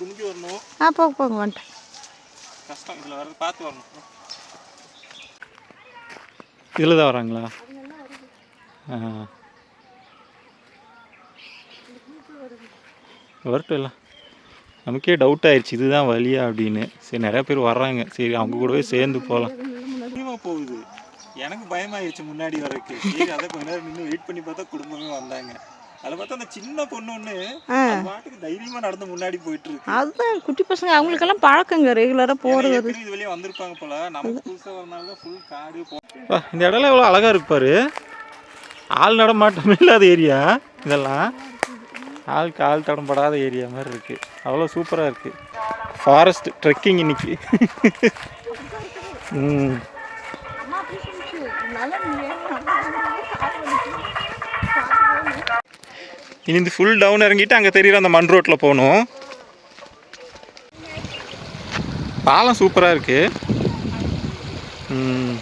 குனிஞ்சு வரணும். ஆ போங்க போங்க வந்துட்டேன். கஷ்டம் இதில் வர்றது பார்த்து வரணும். இதில் தான் வராங்களா? வரட்டும் இல்லை நமக்கே டவுட் ஆயிடுச்சு இதுதான் வழியா அப்படின்னு. சரி நிறைய பேர் வர்றாங்க. சரி அவங்க கூடவே சேர்ந்து போகலாம் போகுது. எனக்கு பயமாயிருச்சு முன்னாடி வரக்கு சரி அதை கொஞ்ச நேரம் நின்று வெயிட் பண்ணி பார்த்தா குடும்பமே வந்தாங்க. அதில் பார்த்தா அந்த சின்ன பொண்ணு ஒன்று ஆ. பாட்டுக்கு தைரியமாக நடந்து முன்னாடி போயிட்டு இருக்கு அதுதான் குட்டி பசங்க அவங்களுக்கெல்லாம் பழக்கங்க ரெகுலராக போகிறது ஏற்கனவே இது வழியா வந்திருப்பாங்க போல. நமக்கு புதுசாக வரனால ஃபுல் காடு போ இந்த இடம்லாம் எவ்வளோ அழகாக இருக்கு பாரு. ஆள் நடமாட்டமே இல்லாத ஏரியா இதெல்லாம் ஆளுக்கு ஆள் தடம்படாத ஏரியா மாதிரி இருக்கு. அவ்வளோ சூப்பராக இருக்கு. ஃபாரஸ்ட் ட்ரெக்கிங் இன்னைக்கு. ம். இனி இந்த ஃபுல் டவுன் இறங்கிட்டு அங்கே தெரியுற அந்த மண் ரோட்டில் போகணும். பாலம் சூப்பராக இருக்கு. ம்.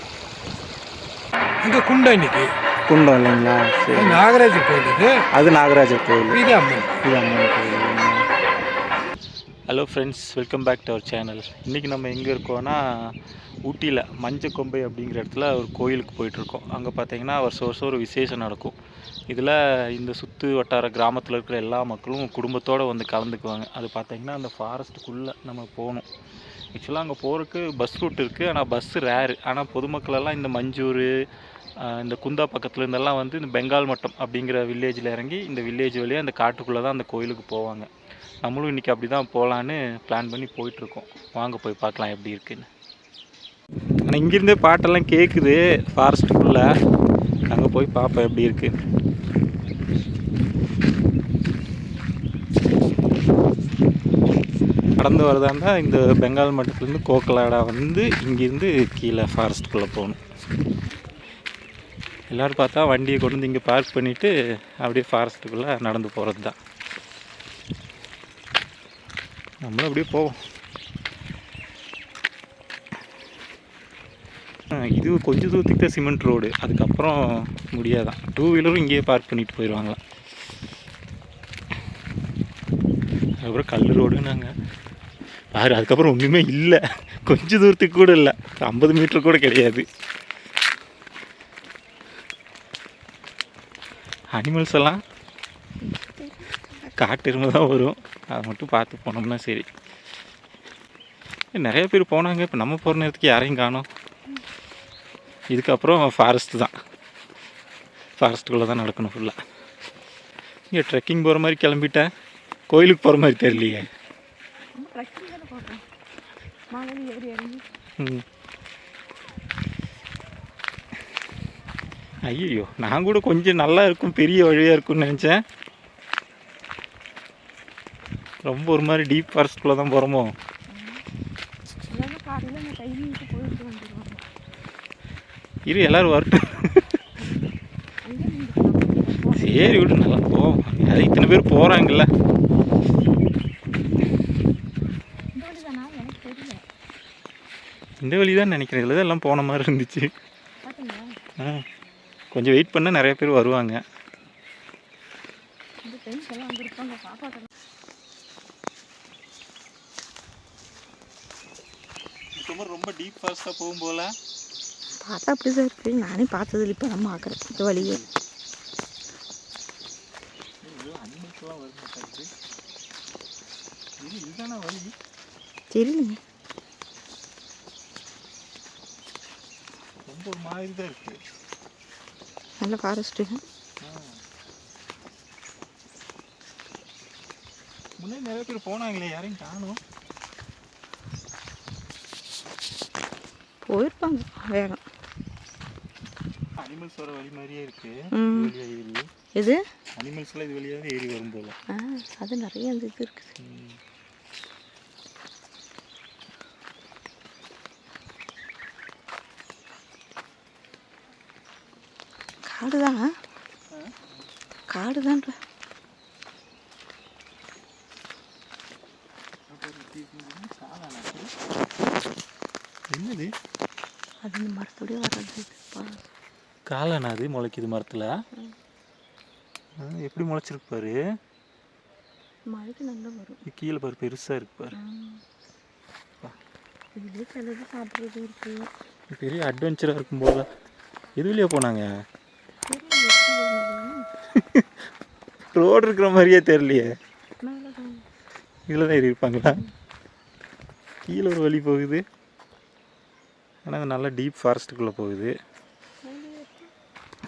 அங்கே குண்டம் இன்னைக்கு? குண்டம் இல்லைங்களா? சரி. நாகராஜ கோயில் அது நாகராஜர் கோயில். இது அம்மன். இது அம்மன் கோயில். Hello friends welcome back to our channel இன்றைக்கி நம்ம எங்கே இருக்கோம்னா ஊட்டியில் மஞ்சக்கொம்பை அப்படிங்கிற இடத்துல ஒரு கோயிலுக்கு போயிட்டுருக்கோம் அங்கே பார்த்தீங்கன்னா வருஷம் வருஷம் ஒரு விசேஷம் நடக்கும். இதில் இந்த சுற்று வட்டார கிராமத்தில் இருக்கிற எல்லா மக்களும் குடும்பத்தோடு வந்து கலந்துக்குவாங்க. அது பார்த்திங்கன்னா அந்த ஃபாரஸ்ட்டுக்குள்ளே நம்ம போகணும் ஆக்சுவலாக அங்கே போகிறதுக்கு பஸ் ரூட் இருக்குது ஆனால் பஸ்ஸு ரேரு ஆனால் பொதுமக்களெல்லாம் இந்த மஞ்சூர் இந்த குந்தா பக்கத்தில் இருந்தெல்லாம் வந்து இந்த பெங்கால் மட்டம் அப்படிங்கிற வில்லேஜில் இறங்கி இந்த வில்லேஜ் வழியாக அந்த காட்டுக்குள்ளே தான் அந்த கோயிலுக்கு போவாங்க. நம்மளும் இன்றைக்கி அப்படி தான் போகலான்னு பிளான் பண்ணி போயிட்டுருக்கோம். வாங்க போய் பார்க்கலாம் எப்படி இருக்குன்னு. ஆனால் இங்கேருந்தே பாட்டெல்லாம் கேட்குது ஃபாரஸ்ட்டுக்குள்ளே அங்கே போய் பார்ப்பேன் எப்படி இருக்குது நடந்து வரதா இருந்தால் இந்த பெங்கால் மட்டத்துலேருந்து கோக்கலாடா வந்து இங்கேருந்து கீழே ஃபாரஸ்ட்டுக்குள்ளே போகணும். எல்லோரும் பார்த்தா வண்டியை கொண்டு வந்து இங்கே பார்க் பண்ணிவிட்டு அப்படியே ஃபாரஸ்ட்டுக்குள்ளே நடந்து போகிறது தான் நம்மளும் அப்படியே போவோம். இது கொஞ்சம் தூரத்துக்கு தான் சிமெண்ட் ரோடு அதுக்கப்புறம் முடியாதான். டூ வீலரும் இங்கேயே பார்க் பண்ணிட்டு போயிடுவாங்களாம் அதுக்கப்புறம் கல் ரோடுன்னாங்க பாரு அதுக்கப்புறம் ஒன்றுமே இல்லை. கொஞ்ச தூரத்துக்கு கூட இல்லை. ஐம்பது மீட்டர் கூட கிடையாது. அனிமல்ஸ் எல்லாம் காட்டு எருமை தான் வரும். அதை மட்டும் பார்த்து போனோம்னா சரி. நிறைய பேர் போனாங்க. இப்போ நம்ம போகிற நேரத்துக்கு யாரையும் காணோம். இதுக்கப்புறம் ஃபாரஸ்ட்டு தான். ஃபாரஸ்ட்டுக்குள்ளே தான் நடக்கணும் ஃபுல்லாக இங்கே ட்ரெக்கிங் போகிற மாதிரி கிளம்பிட்டேன். கோயிலுக்கு போகிற மாதிரி தெரியலையே. ஐயோ நான் கூட கொஞ்சம் நல்லா இருக்கும் பெரிய வழியாக இருக்கும்னு நினச்சேன். ரொம்ப ஒரு மாதிரி டீப் ஃபாரஸ்ட்குள்ளே தான் போகிறோமோ இரு எல்லாரும் வரட்டும். சரி விடு நல்லா போவோம். அது இத்தனை பேர் போகிறாங்கல்ல இந்த வழி தான் நினைக்கிறேன். இதில் தான் எல்லாம் போன மாதிரி இருந்துச்சு. ஆ. கொஞ்சம் வெயிட் பண்ண நிறைய பேர் வருவாங்க. ரொம்ப டீப் ஃபாரஸ்ட்டாக போகும் போல. பார்த்தா அப்படி தான் இருக்கு. நானே பார்த்ததில்ல. இப்போ நம்ம பார்க்குறேன் இந்த வழியே அனிமல்ஸ்லாம் வர மாட்டாங்க இது இதுதானே வழி தெரியலைங்க. ரொம்ப ஒரு மாதிரி தான் இருக்கு. நல்ல ஃபாரஸ்ட்டு முன்னாடி நிறைய பேர் போனாங்களே யாரையும் காணும். போயிருப்பாங்க வேகம். அனிமல்ஸ் வர வழி மாதிரியே இருக்கு. இது வழியா ஏறி எது? அனிமல்ஸ்லாம் இது வழியாக ஏறி வரும் போல. அது நிறைய இது இருக்குது காடு தான் காடு தான்டா என்னது? அது இந்த மரத்தோடய வர்றது காளானா அது? முளைக்குது மரத்தில்? எப்படி முளைச்சிருக்கு பாரு? மழைக்கு நல்லா வரும். இது கீழே பாரு பெருசாக இருக்கு பாரு. இதுலேயே சிலது சாப்பிட்றது இருக்கு. பெரிய அட்வென்ச்சராக இருக்கும் போல எதுலேயே போனாங்க? ரோடு இருக்கிற மாதிரியே தெரியலையே. தான் இதில் தான் இருப்பாங்களா? கீழே ஒரு வழி போகுது. ஆனால் அது நல்லா டீப் ஃபாரஸ்ட்டுக்குள்ளே போகுது.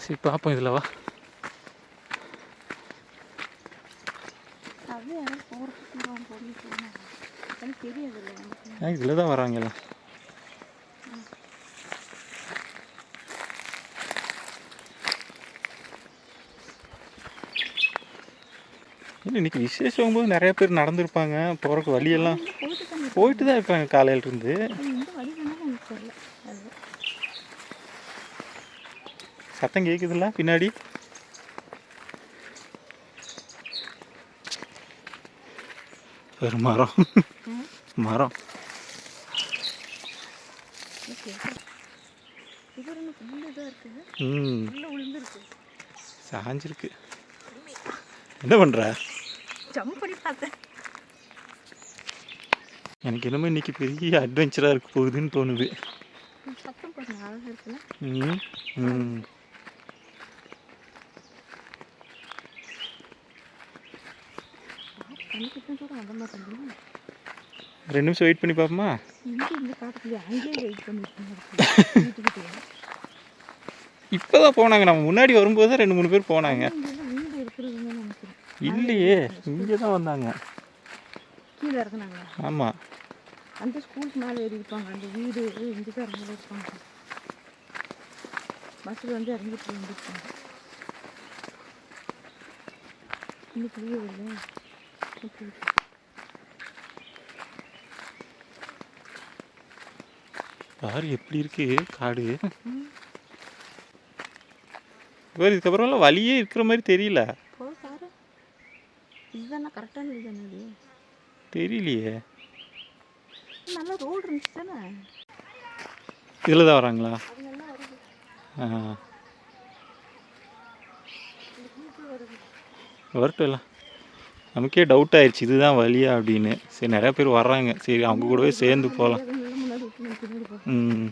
சரி பார்ப்போம் இதில் வா. அது யாரும் போகிறதுக்கு பொருள் போனாங்க எனக்கு தெரியாதுல்ல எனக்கு இதில் தான் வராங்க எல்லாம் இல்லை இன்னைக்கு விசேஷம் போது நிறைய பேர் நடந்திருப்பாங்க போகிறக்கு வழியெல்லாம். போயிட்டு தான் இருக்காங்க. காலையில இருந்து. அது எந்த வழி வேணாலும் எனக்கு தெரியல அது. சத்தம் கேட்குதுல்ல பின்னாடி? ஒரு மரம். மரம். சாஞ்சிருக்கு. என்ன பண்ணுற ஜம்ப் பண்ணி பார்த்தேன் எனக்கு என்னமோ இன்னைக்கு பெரிய அட்வென்ச்சராக இருக்க போகுதுன்னு தோணுது. சத்தம் அழகாக இருக்குல்ல? ம் ம். ரெண்டு நிமிஷம் வெயிட் பண்ணி பார்ப்போமா? இங்கே இந்த காட்டுக்குள்ளே அங்கேயே வெயிட் பண்ணிட்டு வீட்டுக்கிட்டே இப்போ தான் போனாங்க. நம்ம முன்னாடி வரும்போது ரெண்டு மூணு பேர் போனாங்க இங்கெல்லாம் வீடு இருக்கிறதுன்னு நினைக்கிறேன் இல்லையே இங்கே தான் வந்தாங்க. கீழே இறக்குனாங்களா? ஆமாம் அந்த ஸ்கூலுக்கு மேலே ஏறி இருப்பாங்க. அந்த வீடு இங்கே தான் இறங்கி இருப்பாங்க. பஸ்ஸில் வந்து இறங்கிட்டு வந்துருப்பாங்க இன்னைக்கு லீவு இல்லை ஓகே பாரு எப்படி இருக்கு காடு. இதுக்கப்புறம்லாம் வழியே இருக்கிற மாதிரி தெரியல போ பாரு இதுதானே கரெக்டான வீடு தானே இது தெரியலையே நல்லா ரோடு இருந்துச்சு தானே இதில் தான் வராங்களா? வரட்டும் எல்லாம். நமக்கே டவுட் ஆயிடுச்சு இதுதான் வழியா அப்படின்னு. சரி நிறையா பேர் வர்றாங்க. சரி அவங்க கூடவே சேர்ந்து போகலாம் ம்.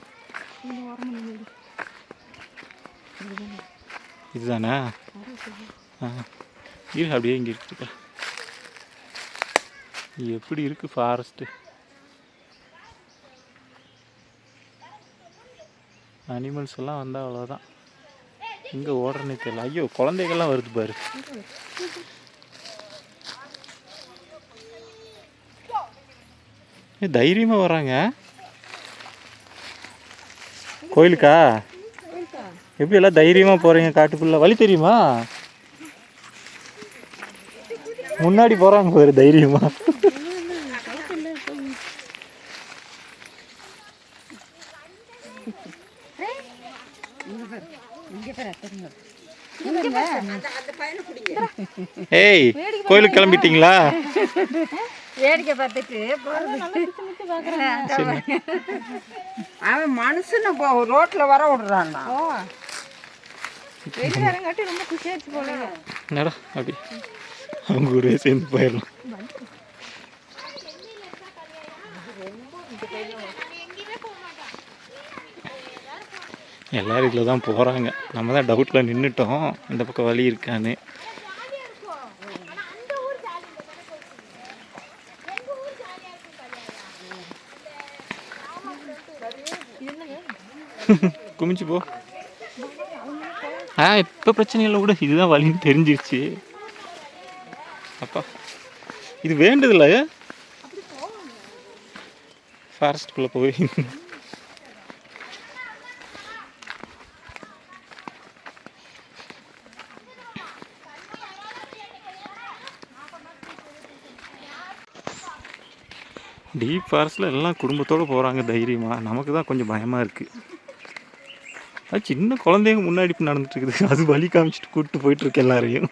இதுதானா? ஆ. இரு அப்படியே இங்கே இருக்கு எப்படி இருக்குது ஃபாரஸ்ட்டு அனிமல்ஸ் எல்லாம் வந்தால் அவ்வளோதான் எங்கே ஓடுறனே தெரியல ஐயோ குழந்தைகள்லாம் வருது பாரு. ஏ தைரியமாக வராங்க. கோயிலுக்கா? எப்படி எல்லாம் தைரியமாக போகிறீங்க காட்டுக்குள்ளே? வழி தெரியுமா? முன்னாடி போகிறாங்க பாரு தைரியமா. ஏய் கோயிலுக்கு கிளம்பிட்டீங்களா? வேடிக்கை பார்த்துட்டு அவன் மனுஷனை போ ரோட்ல வர விடுறான்னா. வெளியாரங்காட்டி ரொம்ப குஷியாச்சு போல. என்னடா அப்படி? அவங்க ஊரே சேர்ந்து போயிடலாம். எல்லோரும் இதில் தான் போகிறாங்க நம்ம தான் டவுட்டில் நின்றுட்டோம் இந்த பக்கம் வழி இருக்கான்னு. குமிச்சு போ. ஆ இப்போ பிரச்சனை இல்லை கூட இதுதான் வழின்னு தெரிஞ்சிருச்சு. அப்பா. இது வேண்டதில்ல ஃபாரஸ்ட்குள்ளே போய். டீப் ஃபாரஸ்ட்டில் எல்லாம் குடும்பத்தோடு போகிறாங்க தைரியமாக நமக்கு தான் கொஞ்சம் பயமாக இருக்குது அது சின்ன குழந்தைங்க முன்னாடி இப்போ நடந்துட்டுருக்குது அது வழி காமிச்சிட்டு கூப்பிட்டு போயிட்டுருக்கு எல்லாரையும்.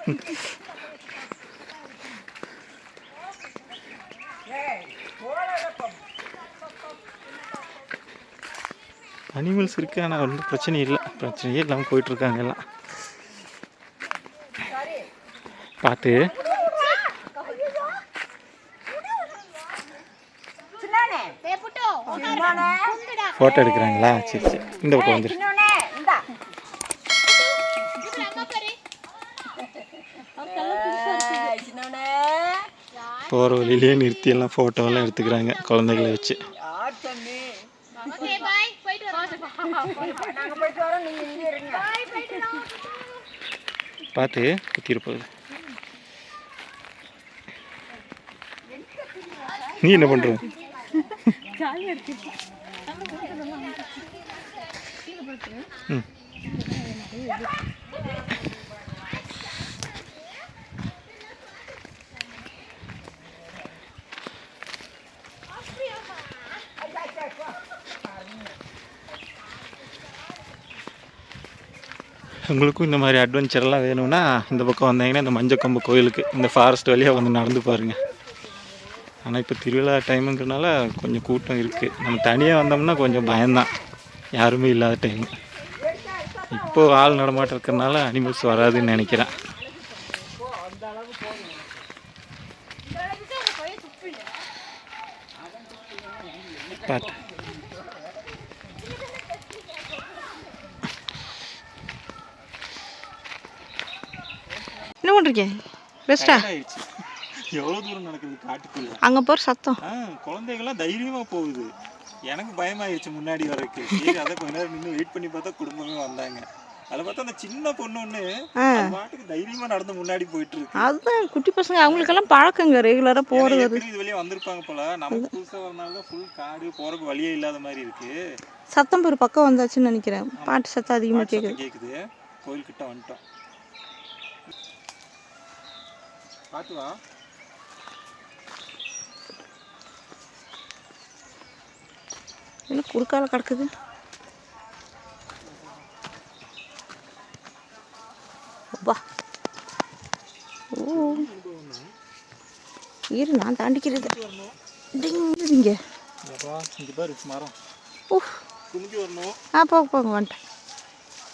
அனிமல்ஸ் இருக்கு ஆனால் ஒன்றும் பிரச்சனை இல்லை. பிரச்சனையே இல்லாமல் போயிட்டுருக்காங்க எல்லாம். பார்த்து ஃபோட்டோ எடுக்கிறாங்களா? சரி சரி. இந்த பக்கம் வந்துரு. போகிற வழியிலேயே நிறுத்தி எல்லாம் ஃபோட்டோவெல்லாம் எடுத்துக்கிறாங்க குழந்தைகளை வச்சு. யார் தம்பி? நாங்க போயிட்டு வரோம் நீங்க இங்கே இருங்க. பார்த்து குத்திரு போகுது. நீ என்ன பண்ணுற உங்களுக்கும் இந்த மாதிரி அட்வென்ச்சர்லாம் வேணும்னா இந்த பக்கம் வந்தீங்கன்னா இந்த மஞ்சக்கொம்பு கோயிலுக்கு இந்த ஃபாரஸ்ட் வழியாக வந்து நடந்து பாருங்கள் ஆனால் இப்போ திருவிழா டைமுங்கிறனால கொஞ்சம் கூட்டம் இருக்குது நம்ம தனியாக வந்தோம்னா கொஞ்சம் பயம்தான். யாருமே இல்லாத டைம் இப்போது ஆள் நடமாட்டம் இருக்கிறனால அனிமல்ஸ் வராதுன்னு நினைக்கிறேன். பார்த்து என்ன பண்ணுறீங்க பெஸ்ட்டா எவ்வளோ தூரம் நடக்குது காட்டுக்குள்ள? அங்கே போகிற சத்தம். ஆ குழந்தைகள்லாம் தைரியமா போகுது. எனக்கு பயமாயிருச்சு முன்னாடி வரக்கு. சரி அதை கொஞ்ச நேரம் நின்று வெயிட் பண்ணி பார்த்தா குடும்பமே வந்தாங்க. அதில் பார்த்தா அந்த சின்ன பொண்ணு ஒன்று அது பாட்டுக்கு தைரியமா நடந்து முன்னாடி போயிட்டு இருக்கு அதுதான் குட்டி பசங்க அவங்களுக்கெல்லாம் பழக்கங்க ரெகுலராக போகிறது ஏற்கனவே இது வழியா வந்திருப்பாங்க போல. நமக்கு புதுசா வரனால தான் ஃபுல் காடு போறதுக்கு வழியே இல்லாத மாதிரி இருக்கு. சத்தம் ஒரு பக்கம் வந்தாச்சுன்னு நினைக்கிறேன். பாட்டு சத்தம் அதிகமாக பாட்டு கேட்குது கோயில் கிட்ட வந்துட்டோம். பார்த்து வா. என்ன குறுக்கால கிடக்குது? அப்பா. ஓ. இரு நான் தாண்டிக்கிறது. டிங்க அப்பா இங்க பாரு மரம். குனிஞ்சு வரணும். ஆ போக போங்க வந்துட்டேன்.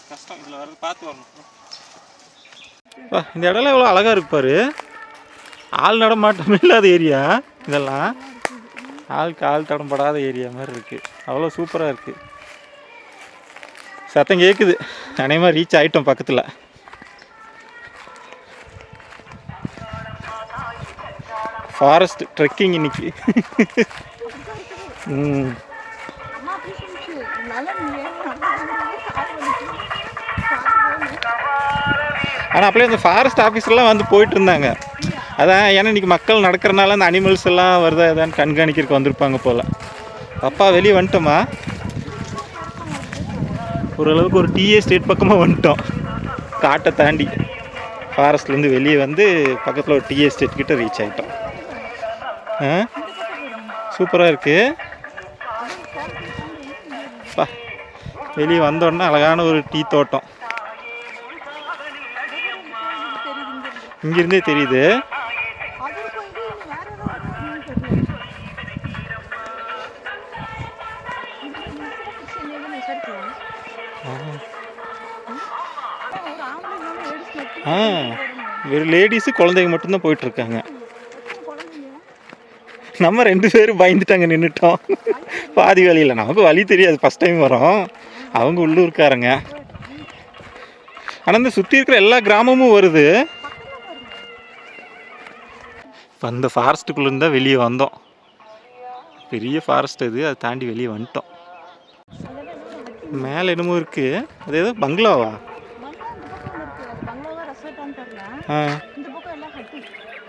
கஷ்டம் இதில் வர பார்த்து வரணும். இந்த இடம்லாம் எவ்வளோ அழகாக இருக்கு பாரு. ஆள் நடமாட்டம் இல்லாத ஏரியா இதெல்லாம். ஆளுக்கு ஆள் தடம்படாத ஏரியா மாதிரி இருக்குது அவ்வளோ சூப்பராக இருக்குது சத்தம் கேட்குது அநேகமாக ரீச் ஆகிட்டோம் பக்கத்தில். ஃபாரஸ்ட் ட்ரெக்கிங் இன்னைக்கு. ம். ஆனால் அப்படியே அந்த ஃபாரஸ்ட் ஆஃபீஸர்லாம் வந்து போயிட்டு இருந்தாங்க. அதான் ஏன்னா இன்றைக்கி மக்கள் நடக்கிறனால அந்த அனிமல்ஸ் எல்லாம் வருதா எதான்னு கண்காணிக்கிறதுக்கு வந்திருப்பாங்க போல். அப்பா வெளியே வந்துட்டோமா? ஓரளவுக்கு ஒரு டிஏ ஸ்டேட் பக்கமாக வந்துட்டோம். காட்டை தாண்டி. ஃபாரஸ்ட்லேருந்து வெளியே வந்து பக்கத்தில் ஒரு டிஏ ஸ்டேட் கிட்ட ரீச் ஆகிட்டோம் ஆ? சூப்பராக இருக்குது பா வெளியே வந்தோடனே அழகான ஒரு டீ தோட்டம். இங்கிருந்தே தெரியுது. ஆ வெறும் லேடிஸு குழந்தைங்க மட்டும்தான் போயிட்டுருக்காங்க. நம்ம ரெண்டு பேரும் பயந்துட்டாங்க நின்றுட்டோம் பாதி வழியில். நமக்கு வழி தெரியாது ஃபஸ்ட் டைம் வரோம். அவங்க உள்ளூர்க்காரங்க ஆனால் இந்த சுற்றி இருக்கிற எல்லா கிராமமும் வருது. இப்போ அந்த ஃபாரஸ்ட்டுக்குள்ளேருந்து தான் வெளியே வந்தோம். பெரிய ஃபாரஸ்ட் அது அதை தாண்டி வெளியே வந்துட்டோம். மேலே என்னமோ இருக்குது அது ஏதோ பங்களாவா?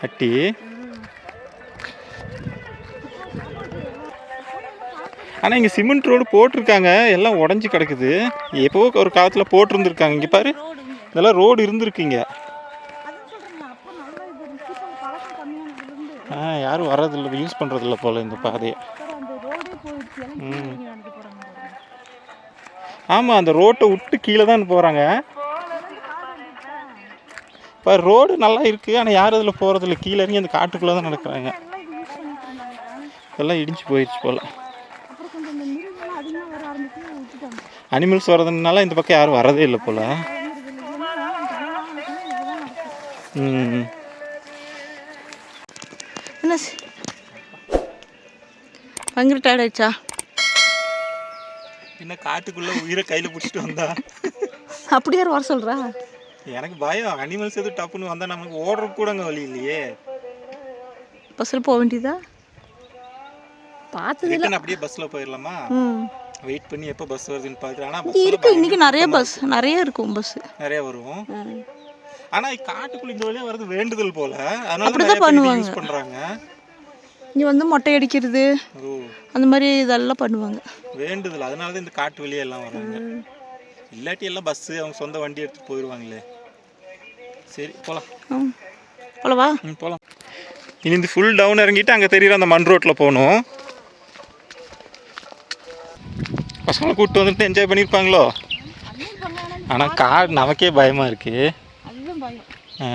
ஹட்டி ஆனால் இங்கே சிமெண்ட் ரோடு போட்டிருக்காங்க. எல்லாம் உடஞ்சி கிடக்குது. எப்போ ஒரு காலத்தில் போட்டிருந்துருக்காங்க. இங்கே பாரு இதெல்லாம் ரோடு இருந்திருக்குங்க. ஆ யாரும் வர்றதில்ல. யூஸ் பண்ணுறதில்ல போல் இந்த பாதையை. ஆமாம் அந்த ரோட்டை விட்டு கீழே தான் போகிறாங்க இப்போ ரோடு நல்லா இருக்குது ஆனால் யாரும் அதில் போகிறதில்ல கீழே இறங்கி அந்த காட்டுக்குள்ளே தான் நடக்கிறாங்க. எல்லாம் இது யூஸ் பண்ணிட்டு இருந்தாங்க. எல்லாம் இடிஞ்சு போயிடுச்சு போல். அனிமல்ஸ் வர்றதுனால இந்த பக்கம் யாரும் வரதே இல்லை போல். ம். என்ன பயங்கர டயர்ட் ஆயிடுச்சா? என்ன காட்டுக்குள்ளே உயிரை கையில் பிடிச்சிட்டு வந்தா. அப்படி யார் வர சொல்கிறா எனக்கு பயம். அனிமல்ஸ் எதுவும் டப்புன்னு வந்தால் நமக்கு ஓடுறதுக்கு கூட அங்கே வழி இல்லையே. பஸ்ஸில் போக வேண்டியதா? பார்த்தது அப்படியே பஸ்ஸில் போயிடலாமா வெயிட் பண்ணி எப்போ பஸ் வருதுன்னு பார்க்குறேன் ஆனால் இருக்கு இன்னைக்கு நிறைய பஸ் நிறைய இருக்கும் பஸ் நிறைய வரும். ஆனா காட்டுக்குள்ள இந்த வழியா வரது வேண்டுதல் போல. அதனால பண்ணுவாங்க. யூஸ் பண்றாங்க. இங்கே வந்து மொட்டை அடிக்கிறது அந்த மாதிரி இதெல்லாம் பண்ணுவாங்க. வேண்டுதல். அதனால தான் இந்த காட்டு வழியா எல்லாம் வராங்க இல்லாட்டி எல்லாம் பஸ் அவங்க சொந்த வண்டி எடுத்து போயிடுவாங்களே சரி போலாம். ம் போலவா? ம் போலாம். இனி இந்த ஃபுல் டவுன் இறங்கிட்டு அங்கே தெரியுற அந்த மண் ரோட்டில் போகணும். பசங்களை கூப்பிட்டு வந்துட்டு என்ஜாய் பண்ணியிருப்பாங்களோ ஆனால் காடு நமக்கே பயமாக இருக்கு. அதுதான் பயம். ஆ.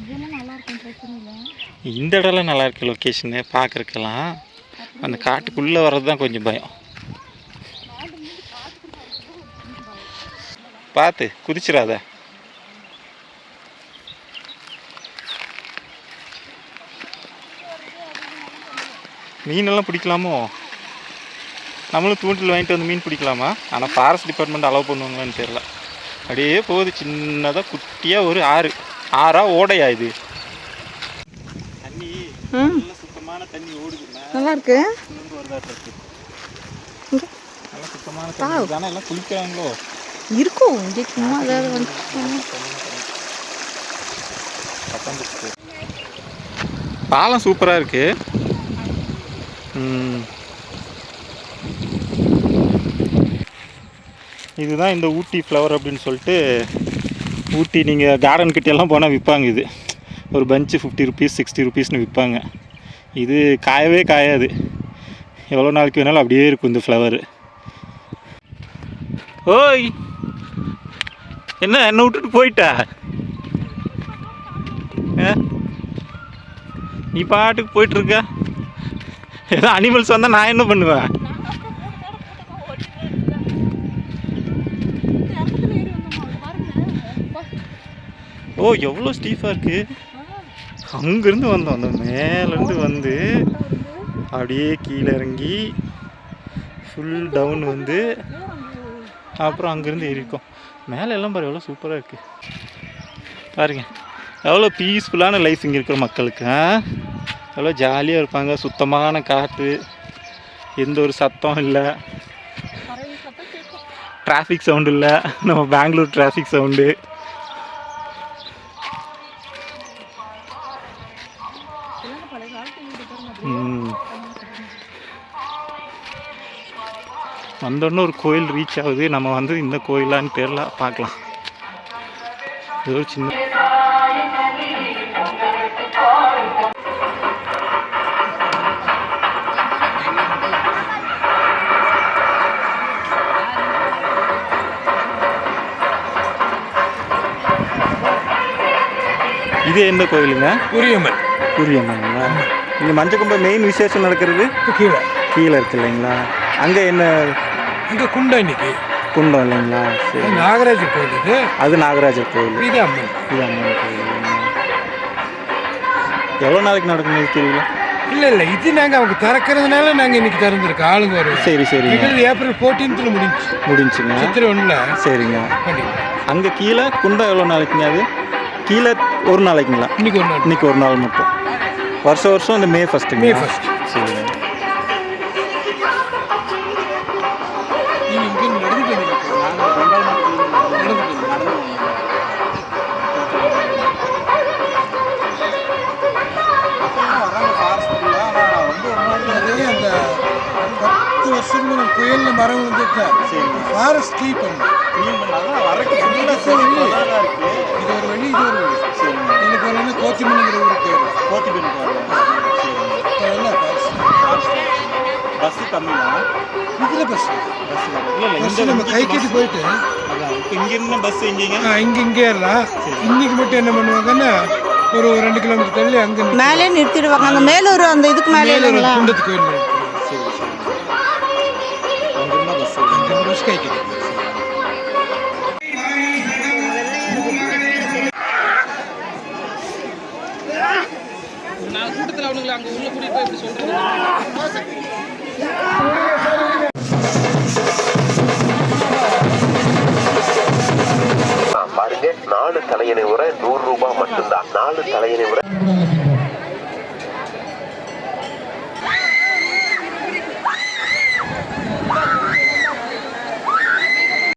இதெல்லாம் நல்லா இருக்கும் பிரச்சனை இல்லை. இந்த இடம்லாம் நல்லா இருக்கு லொக்கேஷனு பார்க்குறக்கெல்லாம் அந்த காட்டுக்குள்ளே வர்றது தான் கொஞ்சம் பயம். பார்த்து குதிச்சிடாத. மீனெல்லாம் பிடிக்கலாமோ? நம்மளும் தூண்டில் வாங்கிட்டு வந்து மீன் பிடிக்கலாமா? ஆனால் ஃபாரஸ்ட் டிபார்ட்மெண்ட் அலோவ் பண்ணுவாங்களான்னு தெரியல. அப்படியே போகுது சின்னதாக குட்டியாக ஒரு ஆறு. ஆறா ஓடையா இது? தண்ணி சுத்தமான தண்ணி ஓடுதுன்னா நல்லா இருக்கு நல்ல சுத்தமான தண்ணி. தானே எல்லாம் குளிக்கிறாங்களோ? இருக்கும் இங்கே சும்மா ஏதாவது வந்து பத்தொன்பது பாலம் சூப்பராக இருக்கு. ம். இதுதான் இந்த ஊட்டி ஃப்ளவர் அப்படின்னு சொல்லிட்டு ஊட்டி நீங்கள் கார்டன் கிட்டெல்லாம் போனால் விற்பாங்க இது. ஒரு பஞ்சு ஃபிஃப்டி ருபீஸ் சிக்ஸ்டி ருபீஸ்னு விற்பாங்க இது காயவே காயாது. எவ்வளோ நாளைக்கு வேணாலும் அப்படியே இருக்கும் இந்த ஃப்ளவர் ஓய்! என்ன என்னை விட்டுட்டு போயிட்டா? ஆ? நீ பாட்டுக்கு போயிட்டுருக்க ஏதோ அனிமல்ஸ் வந்தால் நான் என்ன பண்ணுவேன்? ஓ எவ்வளோ ஸ்டீஃபாக இருக்கு. அங்கேருந்து வந்தோம். அந்த மேலேருந்து வந்து அப்படியே கீழே இறங்கி ஃபுல் டவுன் வந்து அப்புறம் அங்கேருந்து ஏறிக்கோம் மேலே எல்லாம் பாரு எவ்வளோ சூப்பராக இருக்குது பாருங்க. எவ்வளோ பீஸ்ஃபுல்லான லைஃப் இங்கே இருக்கிற மக்களுக்கு நல்லா ஜாலியாக இருப்பாங்க. சுத்தமான காற்று எந்த ஒரு சத்தம் இல்லை. டிராஃபிக் சவுண்டு இல்லை. நம்ம பெங்களூர் டிராஃபிக் சவுண்டு வந்தோடனே ஒரு கோயில் ரீச் ஆகுது. நம்ம வந்து இந்த கோயிலான்னு பேரில் பார்க்கலாம். ஏதோ சின்ன இது எந்த கோயிலுங்க? உரியம்மன் புரியம்மாங்களா இங்கே மஞ்சக்கும்ப மெயின் விசேஷம் நடக்கிறது? கீழே. கீழே இருக்கு இல்லைங்களா? அங்கே என்ன? இங்கே குண்டா இன்னைக்கு. குண்டம் இல்லைங்களா? சரி. இது நாகராஜர் கோயில் இது. அது நாகராஜர் கோயில். இது அம்மன் இது அம்மன் கோயில்? எவ்வளோ நாளைக்கு நடக்கும் இது தெரியல இல்லை இல்லை. இது நாங்கள் அவங்க திறக்கிறதுனால நாங்கள் இன்னைக்கு திறந்துருக்கோம். ஆளுங்க வருவோம் சரி சரிங்க எங்களுக்கு ஏப்ரல் ஃபோர்டீன்த்தில் முடிஞ்சு முடிஞ்சுங்க. சித்திரை ஒன்றில் சரிங்க. அங்கே கீழே குண்டம் எவ்வளோ நாளைக்குங்க அது? கீழே ஒரு நாளைக்குங்களா இன்னைக்கு ஒரு நாள். இன்னைக்கு ஒரு நாள் மட்டும். வருஷம் வருஷம் இந்த மே ஃபஸ்ட்டுங்க மே first. சரிங்க வருஷத்துக்கு நம்ம புயலில் மரம் விழுந்துட்டு ஃபாரஸ்ட் கீப் பண்ணணும் இது ஒரு வழி இது ஒரு ஊருக்கு போயிடும் அதெல்லாம் ஃபாரஸ்ட் பஸ் இதில் இல்லை நம்ம கை கட்டி போயிட்டு இங்கிருந்து பஸ் எங்கேங்க ஆ, இங்க இங்கே ஏறலாம். இன்னைக்கு மட்டும் என்ன பண்ணுவாங்கன்னா ஒரு ரெண்டு கிலோமீட்டர் தள்ளி அங்கே மேலே நிறுத்திடுவாங்க. அந்த மேலூர் அந்த இதுக்கு மேலே இல்லைங்களா? அவனுங்களை அங்கே உள்ள கூட்டிகிட்டு போய் இப்படி சொல்கிறது நாலு தலையினை உரை நூறு ரூபாய் மட்டும்தான். நாலு தலையினை உரை.